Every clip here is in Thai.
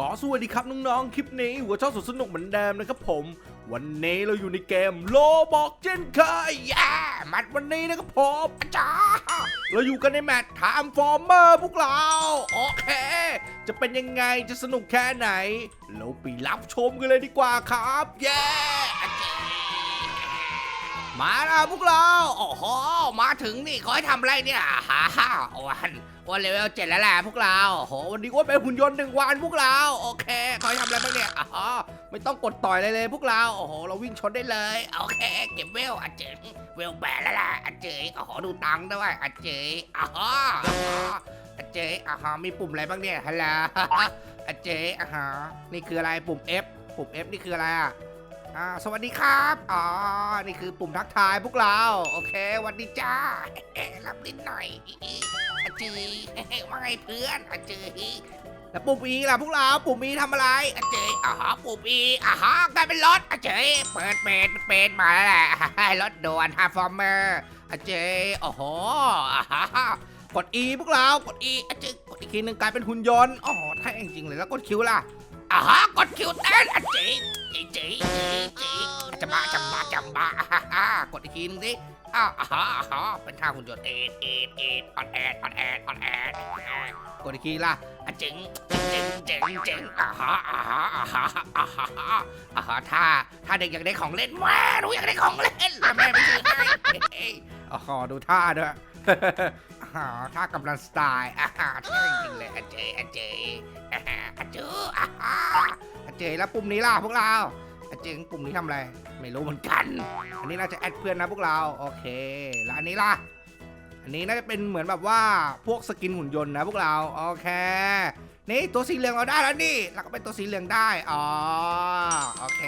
ก็สวัสดีครับน้องๆ คลิปนี้หัวชอบสนุกสนุกเหมือนเดิมนะครับผม วันนี้เราอยู่ในเกมโลบอกเจนเคยแย่แมตช์วันนี้นะครับผมอาจารย์เราอยู่กันในแมตช์ Time Former พวกเรา โอเค จะเป็นยังไงจะสนุกแค่ไหน เราไปรับชมกันเลยดีกว่าครับ แย่ มาแล้วพวกเรา โอ้โห มาถึงนี่เขาให้ทำอะไรเนี่ยฮ่าฮ่าวันวันเลเวลเจ็ดแล้วแหละพวกเรา โอ้โห วันนี้ว่าเป็นหุ่นยนต์หนึ่งวันพวกเรา โอเคเขาให้ทำอะไรบ้างเนี่ยอ๋อไม่ต้องกดต่อยเลยเลยพวกเรา โอ้โห เราวิ่งชนได้เลย โอเค เก็บเวลอาเจิงเวลแปดแล้วแหละอาเจิงโอ้โห ดูตังค์ด้วยอาเจิงอ๋ออาเจิงอ๋อมีปุ่มอะไรบ้างเนี่ย ฮัลโหลอาเจิงอ๋อนี่คืออะไร ปุ่ม F ปุ่ม F นี่คืออะไรอะ อ่าสวัสดีครับอ๋อนี่คือปุ่มทักทายพวกเรา โอเควัสดีจ้ารับลิ้นหน่อยอาจือว่าไงเพื่อนอาจือแล้วปุ่มอีล่ะพวกเราปุ่มอีทำอะไรอาจืออ๋อปุ่มอีอ๋อกลายเป็นรถอาจือเปิดเป็นเป็นมาแล้วแหละรถด่วนฮาร์ฟอร์เมอร์อาจือโอ้โหอ่าฮะกด E พวกเรากด E อาจือกดอีกทีหนึ่งกลายเป็นหุ่นยนต์อ๋อแท้จริงๆเลยแล้วกดคิวล่ะอ่าฮะกดคิวเต้นอาจือจีจีจีจี จะมาจะมาจะมาฮ่าฮ่ากดอีกทีนึงสิอ้าวฮ่าฮ่าเป็นท่าหุ่นยนต์เอ็ดเอ็ดเอ็ดออนแอดออนแอดออนแอดกดอีกทีล่ะอะจึงจึงจึงจึงอ่าฮ่าอ่าฮ่าอ่าฮ่าอ่าฮ่าอ่าฮ่าถ้าถ้าเด็กอยากได้ของเล่นแม่หนูอยากได้ของเล่นแล้วแม่ไม่ซื้อให้อ๋อดูท่าด้วยอ๋อท่ากำลังสไตล์อ่าฮ่าเจริงเลยอะเจอะเจอ่าฮ่าอะเจอ่าฮ่าเจแล้วปุ่มนี้ล่ะพวกเราอาเจงปุ่มนี้ทำอะไร ไม่รู้เหมือนกัน อันนี้น่าจะแอดเพื่อนนะพวกเรา โอเค แล้วอันนี้ล่ะ อันนี้น่าจะเป็นเหมือนแบบว่าพวกสกินหุ่นยนต์นะพวกเรา โอเค นี่ตัวสีเหลืองเราได้แล้วนี่ แล้วก็เป็นตัวสีเหลืองได้ อ๋อ โอเค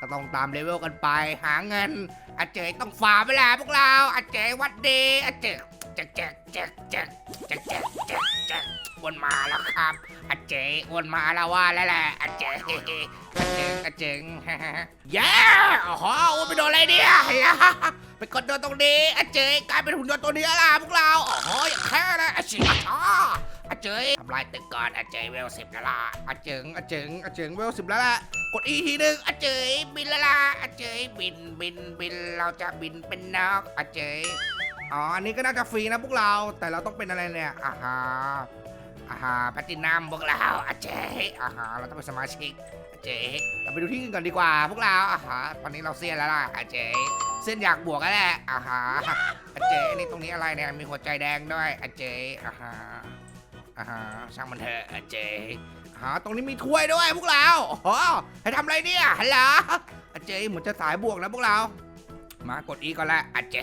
ก็ต้องตามเลเวลกันไป หาเงินอาเจต้องฝ่าไปแล้วพวกเราอาเจวัดดีอาเจ เจ๊กเจ๊กเจ๊กเจ๊กเจ๊กเจ๊กเจ๊กเจ๊กวนมาแล้วครับอาเจอ้วนมาแล้วว่าแล้วแหละอาเจอาเจอาเจงแย่โอ้โหอ้วนไปโดนอะไรเนี่ยไปกดโดนตรงนี้อาเจกลายเป็นหุ่นยนต์ตัวนี้ล่ะพวกเราโอ้โหอย่างแค่นะอาชิอาอาเจทำลายตึกก่อนอาเจเวลสิบแล้วล่ะอาเจงอาเจงอาเจงเวลสิบแล้วล่ะกดอีทีหนึ่งอาเจบินแล้วล่ะอาเจบินบินบินเราจะบินเป็นนกอาเจ อ๋อ อันนี้ก็น่าจะฟรีนะพวกเรา แต่เราต้องเป็นอะไรเนี่ยอ่าฮะอาหาแพตตินัมพวกเราอาเจ๊อ่าหาเราต้องเป็นสมาชิกอาเจ๊เราไปดูที่อื่นก่อนดีกว่า พวกเราอ่าหาตอนนี้เราเซียนแล้วล่ะอาเจ๊เส้นอยากบวกกันแหละอาหาอาเจอันนี้ตรงนี้อะไรเนี่ย มีหัวใจแดงด้วยอาเจ๊อ่าหาอาหาช่างมันเถอะอาเจอาหาตรงนี้มีถ้วยด้วยพวกเราอ้โหให้ทำอะไรเนี่ยฮัลโหลอาเจเหมือนจะสายบวกนะพวกเรา มากดอีก่อนละอาเจ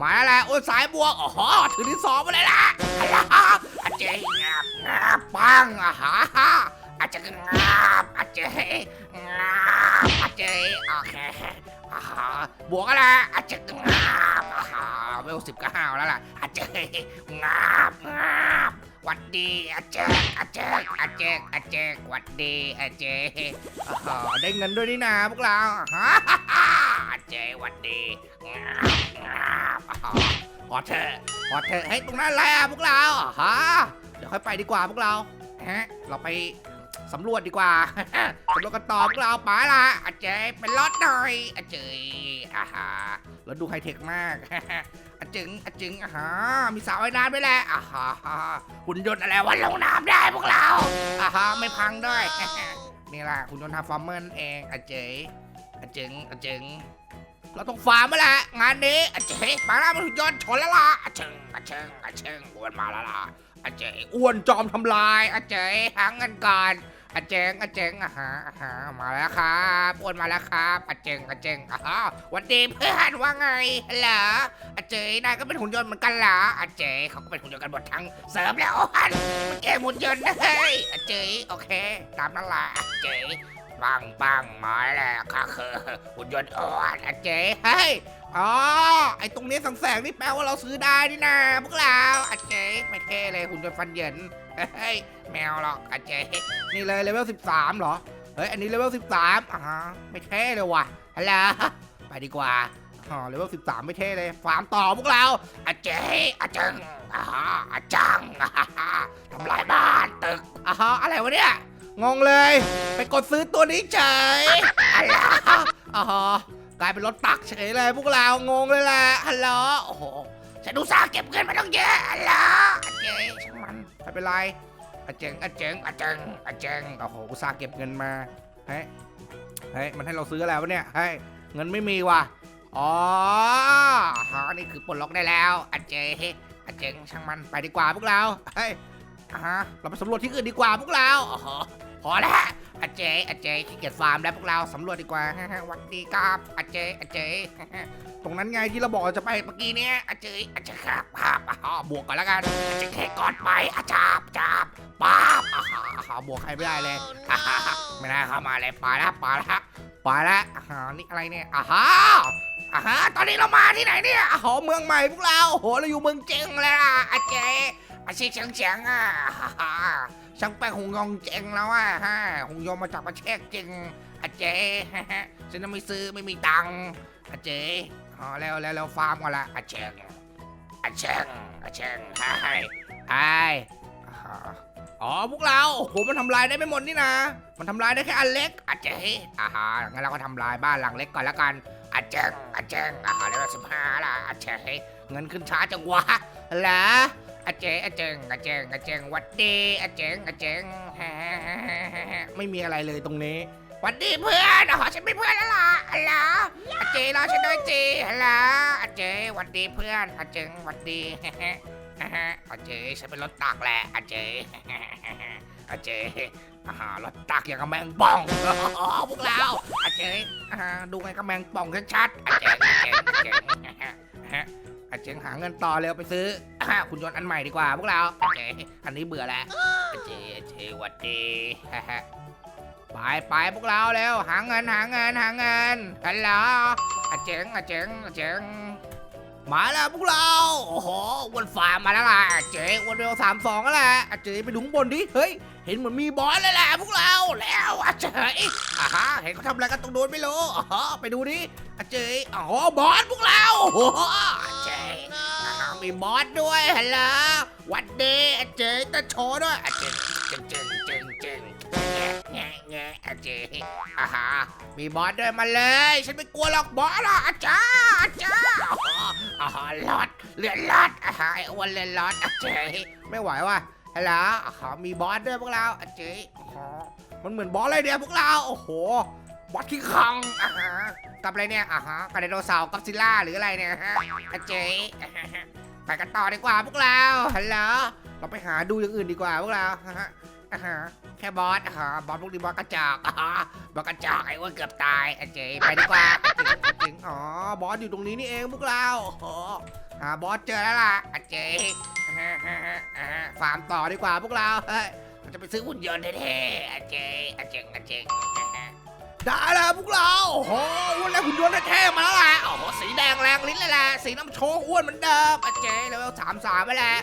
มาแล้วแหละโอ้สายบวกโอ้โหถือที่สองมาเลยละฮัลโหลอาเจงับงับปังอะฮะอาเจงับอาเจงับอาเจโอเคบวกอะไรอาเจงับอ่าฮะเวลสิบก้าแล้วล่ะอาเจงับงับหวัดดีอาเจอาเจอาเจอาเจหวัดดีอาเจอ่าฮะได้เงินด้วยนี่นาพวกเราฮะอาเจห วัดดีงับงับอ่าพอเถอะพอเถอะเฮ้ยตรงนั้นแหละพวกเราฮะเดี๋ยวค่อยไปดีกว่าพวกเราฮะเราไปสำรวจดีกว่าสำรวจกันต่อพวกเราไปละอาเจเป็นรถหน่อยอาเจอ่าฮะรถดูไฮเทคมากอาจึงอาจึงอ่าฮะมีสระว่ายน้ำด้วยแหละอ่าฮะหุ่นยนต์อะไรวันลงน้ำได้พวกเราอ่าฮะไม่พังด้วยนี่แหละหุ่นยนต์ทาฟอร์เมอร์เองอาเจอาจึงอาจึง เราต้องฟาร์มมาแหละงานนี้อาเจ๊มาแล้วมันหุ่นยนต์ชนแล้วล่ะอาเชิงอาเชิงอาเชิงอ้วนมาแล้วล่ะอาเจ๊อ้วนจอมทำลายอาเจ๊หาเงินก่อนอาเจงอาเจงอาหาอาหามาแล้วครับอ้วนมาแล้วครับอาเจงอาเจงอาฮะวันดีเพื่อนว่าไงฮัลโหลอาเจนายก็เป็นหุ่นยนต์เหมือนกันเหรออาเจเขาก็เป็นหุ่นยนต์กันหมดทั้งเสริมแล้วอ้วนมันเกมหุ่นยนต์เฮ้ยอาเจโอเค ตามนั่นแหละอาเจ ปังปังมาแล้วค่ะคือหุ่นยนต์อ้วนอะเจ๊เฮ้ยอ๋อไอตรงนี้แสงนี่แปลว่าเราซื้อได้นี่นะพวกเราอะเจ๊ไม่เท่เลยหุ่นยนต์ฟันเหยินเฮ้ยแมวหรอกอะเจ๊นี่เลยเลเวล13 เหรอเฮ้ยอันนี้เลเวล13อ่าฮะไม่เท่เลยว่ะฮัลโหลไปดีกว่าอ๋อเลเวล13 ไม่เท่เลยฟาร์มต่อพวกเราอะเจ๊อะจังอ่าฮะอะจังทำลายบ้านตึกอ่าฮะอะไรวะเนี่ย งงเลย ไปกดซื้อตัวนี้เฉยอะไรอ๋อกลายเป็นรถตักเฉยเลยพวกเรางงเลยแหละฮัลโหลโอ้โหฉันดูซาห์เก็บเงินมาต้องเยอะฮัลโหลอาเจงช่างมันไม่เป็นไรอาเจงอาเจงอาเจงอาเจงโอ้โหอุตส่าห์เก็บเงินมาเฮ้ยเฮ้ยมันให้เราซื้ออะไรวะเนี่ยเฮ้ยเงินไม่มีว่ะอ๋อฮะนี่คือปลดล็อกได้แล้วอาเจอาเจงช่างมันไปดีกว่าพวกเราเฮ้ยอ่าฮะเราไปสำรวจที่อื่นดีกว่าพวกเราอ๋อ พอแล้วอาเจอาเจขี้เกียจฟาร์มแล้วพวกเราสำรวจดีกว่าฮะฮะหวัดดีครับอาเจอาเจตรงนั้นไงที่เราบอกจะไปเมื่อกี้เนี้ยอาเจยอาเจยครับครับอ๋อบวกก่อนแล้วกันอาเจยแค่ก่อนไปอาจาบจับป๊าบอ่าบวกใครไม่ได้เลยไม่น่าเข้ามาเลยไปล้วไปล้วไปล้วอ่าฮะนี่อะไรเนี่ยอ่าฮะอ่าฮะตอนนี้เรามาที่ไหนเนี่ยอ๋อเมืองใหม่พวกเราโอ้โหเราอยู่เมืองเจงเลยอะอาเจยอาเจเฉียงเฉียงอะ ช่างแป้งหงยองเจงแล้วอะฮะหงยองมาจากประเทศจริงอาเจยฮะฮะฉันไม่ซื้อไม่มีตังค์อาเจยอ๋อแล้วแล้วแล้วฟาร์มกันละอาเชงอาเชงอาเชงไอ้ไอ้อ๋อพวกเราโหมันทำลายได้ไม่หมดนี่นะ มันทำลายได้แค่อันเล็กอาเจอ่าฮะงั้นเราก็ทำลายบ้านหลังเล็กก่อนละกันอาเจงอาเจงอ่าเลเวสิบห้าละอาเจเงินขึ้นช้าจังวะเหร อาเจอาเจงอาเจงอาเจงวัดดีอาเจงอาเจงไม่มีอะไรเลยตรงนี้หวัดดีเพื่อนอ๋อฉันเป็นเพื่อนแล้วล่ะฮัลโหลอาเจรอฉันด้วยจีฮัลโหลอาเจหวัดดีเพื่อนอาเจงหวัดดีอาเจฉันเป็นรถตักแหละอาเจอาเจอ่ารถตักอย่างกับแมงป่องพวกเราอาเจดูไงกับแมงป่องชัดๆอาเจอาเจอาเจอาเจหาเงินต่อเร็วไปซื้อ คุณยนต์อันใหม่ดีกว่าพวกเราอาเจอันนี้เบื่อแล้วเจเจวัดดีไปไปพวกเราเร็วหาเงินหาเงินหาเงินฮัลโหลอาเจ๋งอาเจ๋งอาเจ๋งมาแล้วพวกเรา โอ้โหวันฟามาแล้วล่ะเจ๋งวันเร็วสามสองแล้วแหละเจ๋งไปดูข้งบนดิ เฮ้ย เห็นเหมือนมีบอสเลยแหละพวกเรา แล้วอาเจ๋งอ่าฮะเห็นเขาทำอะไรกันตรงโน้นไม่รู้อ๋อไปดูดิอาเจ๋งอ๋อบอสพวกเรา มีบอสด้วยฮัลโหลวันดีอาเจตะโชว์ด้วยอาเจ๋งเจ๋งเจ๋งเจงเจงแงแง่อาเจอ่าฮะมีบอสด้วยมาเลย ฉันไม่กลัวหรอกบอสหรอกอาจารย์อาจารย์อ่าฮะลอดเลือนลอดอ่าฮะไอ้อ้วนเลือนลอดอาเจไม่ไหวว่ะฮัลโหลอ่าฮะมีบอสด้วยพวกเราอาเจอ๋อมันเหมือนบอสเลยเดียวพวกเราโอ้โหบอสขี้คังอ่าฮะกับอะไรเนี่ยอ่าฮะกับไดโนเสาร์กับซิลล่าหรืออะไรเนี่ยฮะอาเจ ไปกันต่อดีกว่าพวกเราฮัลโหลเราไปหาดูอย่างอื่นดีกว่าพวกเราฮะอ่าฮะแค่บอสอ่าบอสพวกนี้บอสกระจอกอ่าบอสกระจอกไอ้อ้วเกือบตายไอ้เจไปดีกว่าจริงจริงอ๋อบอสอยู่ตรงนี้นี่เองพวกเราโอ้หาบอสเจอแล้วล่ะไอ้เจอ่าฮะอ่าฮะฟาร์มต่อดีกว่าพวกเราเฮ้ยเราจะไปซื้อหุ่นยนต์แท้ๆไอ้เจไอ้เจไอ้เจอ่าฮะ ได้แล้วพวกเราโอ้โหอ้วนแล้วหุ่นยนต์แท้ๆมาแล้วแหละโอ้โหสีแดงแรงลิ้นเลยแหละสีน้ำโชกอ้วนเหมือนเดิมอะเจแล้วสามสามไปแล้ว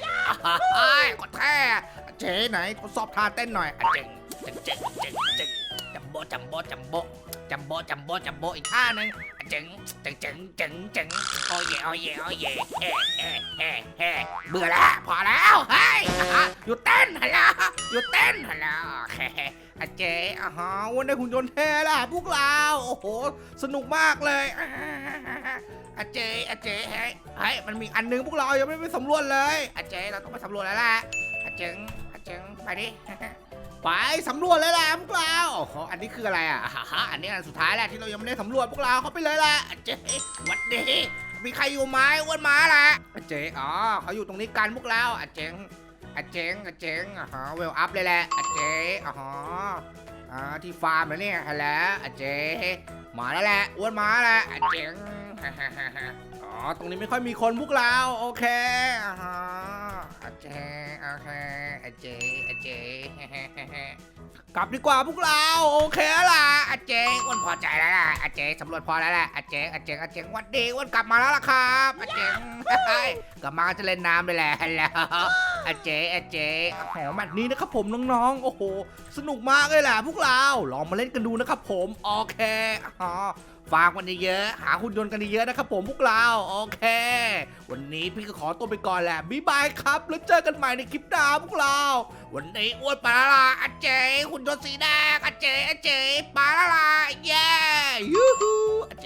ไอ้ยกดแท้เจ๊ไหนทดสอบท่าเต้นหน่อยอะเจ๋งเจ๋งเจ๋งเจ๋งเจ๋งจัมโบจัมโบจัมโบ จัมโบจัมโบจัมโบอีกท่าหนึ่งจ๋งจ๋งจ๋งจ๋งเจ๋งโอ้ยโอ้ยโอ้ยเฮ้เฮ้เฮ้เฮ้เบื่อแล้วพอแล้วเฮ้ยอะหยุดเต้นฮัลโหลหยุดเต้นฮัลโหลเฮ้อะเจ๊อะฮะวันนี้หุ่นยนต์เท่ละพวกเราโอ้โหสนุกมากเลยอะอะเจ๊อะเจ๊เฮ้ยเฮ้ยมันมีอันหนึงพวกเรายังไม่ไปสำรวจเลยอะเจ๊เราต้องไปสำรวจแล้วแหละอาเจิงอาเจิงไปดิ ไปสำรวจเลยแหละพวกเราอันนี้คืออะไรอะฮ่าอันนี้อันสุดท้ายแหละที่เรายังไม่ได้สำรวจพวกเราเข้าไปเลยแหละเจหวัดดีมีใครอยู่ไหมอ้วนหมาแหละเจ๊อ๋อเขาอยู่ตรงนี้กันพวกเราอาเจงอาเจงอาเจงอ่าฮะเวลอัพเลยแหละอาเจ๊อ๋ออ่าที่ฟาร์มแล้วเนี่ยฮัลโหลอาเจ๊มาแล้วแหละอ้วนหมาแหละอาเจงอ๋อตรงนี้ไม่ค่อยมีคนพวกเราโอเคอ่าฮะอ เจโอเคอาเจอาเจกลับดีกว่าพวกเราโอเคล่ะอาเจอ้วนพอใจแล้วล่ะอาเจสำรวจพอแล้วแหละอาเจอาเจอาเจวันดีอ้วนกลับมาแล้วล่ะครับอาเจกลับมาจะเล่นน้ำเลยแหละแล้วอาเจอาเจโอ้โหมตช์นี้นะครับผมน้องๆโอ้โหสนุกมากเลยแหละพวกเราลองมาเล่นกันดูนะครับผมโอเคอ๋อ ฝากกันเยอะๆหาหุ่นยนต์กันเยอะนะครับผมพวกเราโอเค วันนี้พี่ก็ขอตัวไปก่อนแหละบ๊ายบายครับ แล้วเจอกันใหม่ในคลิปหน้าพวกเรา วันนี้อ้วนปลาลาอาเจหุ่นยนต์สีแดงอาเจอาเจปลาลาเย้ยูฮูอาเจ